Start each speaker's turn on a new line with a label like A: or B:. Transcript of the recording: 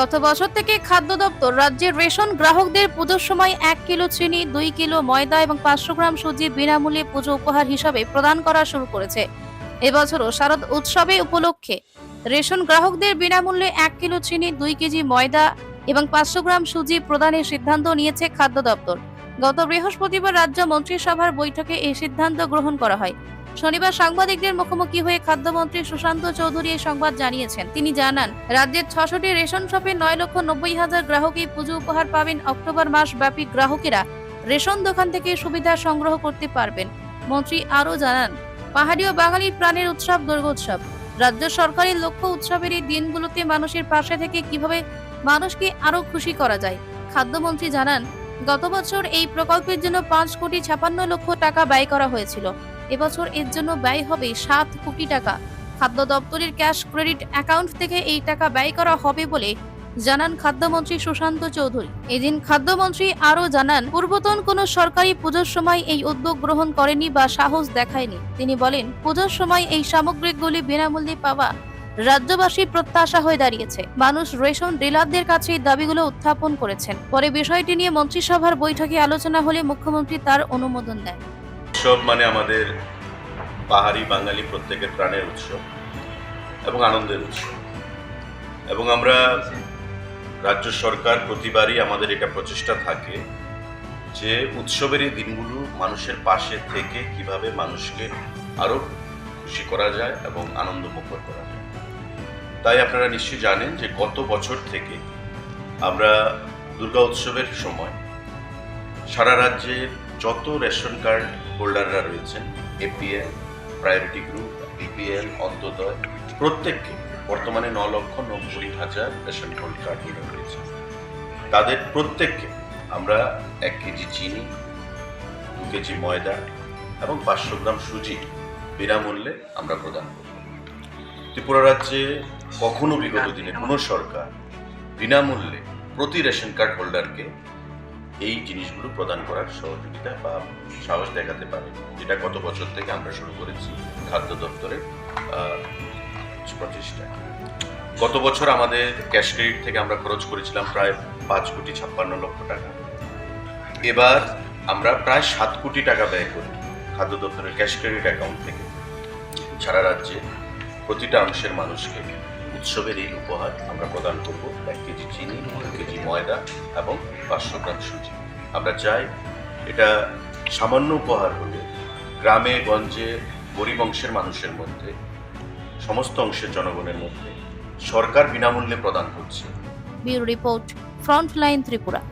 A: গত বছর থেকে খাদ্য দপ্তর রাজ্যের রেশন গ্রাহকদের পুজোর সময় এক কিলো চিনি দুই কিলো ময়দা এবং পাঁচশো গ্রাম সুজি বিনামূল্যে পুজো উপহার হিসাবে প্রদান করা শুরু করেছে এবছরও শারদ উৎসবে উপলক্ষে রেশন গ্রাহকদের বিনামূল্যে এক কিলো চিনি দুই কেজি ময়দা এবং পাঁচশো গ্রাম সুজি প্রদানের সিদ্ধান্ত নিয়েছে খাদ্য দপ্তর গত বৃহস্পতিবার রাজ্য মন্ত্রিসভার বৈঠকে এই সিদ্ধান্ত গ্রহণ করা হয় শনিবার সাংবাদিকদের মুখোমুখি হয়ে খাদ্যমন্ত্রী সুশান্ত চৌধুরী এই সংবাদ জানিয়েছেন তিনি জানান রাজ্যের ছশোটি রেশন শপে নয় লক্ষ নব্বই হাজার গ্রাহকই পুজো উপহার পাবেন অক্টোবর মাস ব্যাপী গ্রাহকেরা রেশন দোকান থেকে সুবিধা সংগ্রহ করতে পারবেন মন্ত্রী আরও জানান পাহাড়ি ও বাঙালির প্রাণের উৎসব দুর্গোৎসব রাজ্য সরকারের লক্ষ্য উৎসবের এই দিনগুলোতে মানুষের পাশে থেকে কিভাবে মানুষকে আরও খুশি করা যায় খাদ্যমন্ত্রী জানান গত বছর এই প্রকল্পের জন্য পাঁচ কোটি ছাপান্ন লক্ষ টাকা ব্যয় করা হয়েছিল এবছর এর জন্য ব্যয় হবে সাত কোটি টাকা খাদ্য দপ্তরের ক্যাশ ক্রেডিট অ্যাকাউন্ট থেকে এই টাকা ব্যয় করা হবে বলে জানান খাদ্যমন্ত্রী সুশান্ত চৌধুরী এদিন খাদ্যমন্ত্রী আরও জানান পূর্বতন কোনো সরকারি পুজোর সময় এই উদ্যোগ গ্রহণ করেনি বা সাহস দেখায়নি তিনি বলেন পুজোর সময় এই সামগ্রীগুলি বিনামূল্যে পাওয়া রাজ্যবাসীর প্রত্যাশা হয়ে দাঁড়িয়েছে মানুষ রেশন ডিলারদের কাছে এই দাবিগুলো উত্থাপন করেছেন পরে বিষয়টি নিয়ে মন্ত্রিসভার বৈঠকে আলোচনা হলে মুখ্যমন্ত্রী তার অনুমোদন দেন
B: উৎসব মানে আমাদের পাহাড়ি বাঙালি প্রত্যেকের প্রাণের উৎসব এবং আনন্দের উৎসব এবং আমরা রাজ্য সরকার প্রতিবারই আমাদের এটা প্রচেষ্টা থাকে যে উৎসবের এই দিনগুলো মানুষের পাশে থেকে কিভাবে মানুষকে আরও খুশি করা যায় এবং আনন্দ মুখর করা যায় তাই আপনারা নিশ্চয়ই জানেন যে গত বছর থেকে আমরা দুর্গা উৎসবের সময় সারা রাজ্যের যত রেশন কার্ড হোল্ডাররা রয়েছেন APL priority group BPL Antyodaya প্রত্যেককে বর্তমানে ন লক্ষ নব্বই হাজার রেশন কার্ড হোল্ডার রয়েছে তাদের প্রত্যেককে আমরা এক কেজি চিনি দু কেজি ময়দা এবং পাঁচশো গ্রাম সুজি বিনামূল্যে আমরা প্রদান করি ত্রিপুরা রাজ্যে কখনো বিগত দিনে কোনো সরকার বিনামূল্যে প্রতি রেশন কার্ড হোল্ডারকে এই জিনিসগুলো প্রদান করার সহযোগিতা বা সাহস দেখাতে পারে যেটা গত বছর থেকে আমরা শুরু করেছি খাদ্য দপ্তরের প্রচেষ্টা গত বছর আমাদের ক্যাশ ক্রেডিট থেকে আমরা খরচ করেছিলাম প্রায় পাঁচ কোটি ছাপ্পান্ন লক্ষ টাকা এবার আমরা প্রায় সাত কোটি টাকা ব্যয় করি খাদ্য দপ্তরের ক্যাশ ক্রেডিট অ্যাকাউন্ট থেকে সারা রাজ্যে প্রতিটা অংশের মানুষকে উৎসবের এই উপহার আমরা প্রদান করব এক কেজি চিনি দু কেজি ময়দা এবং পাঁচশো গ্রাম সুজি আমরা চাই এটা সামান্য উপহার হলে গ্রামে গঞ্জে গরিব অংশের মানুষের মধ্যে সমস্ত অংশের জনগণের মধ্যে সরকার বিনামূল্যে প্রদান করছে
A: ব্যুরো রিপোর্ট ফ্রন্টলাইন ত্রিপুরা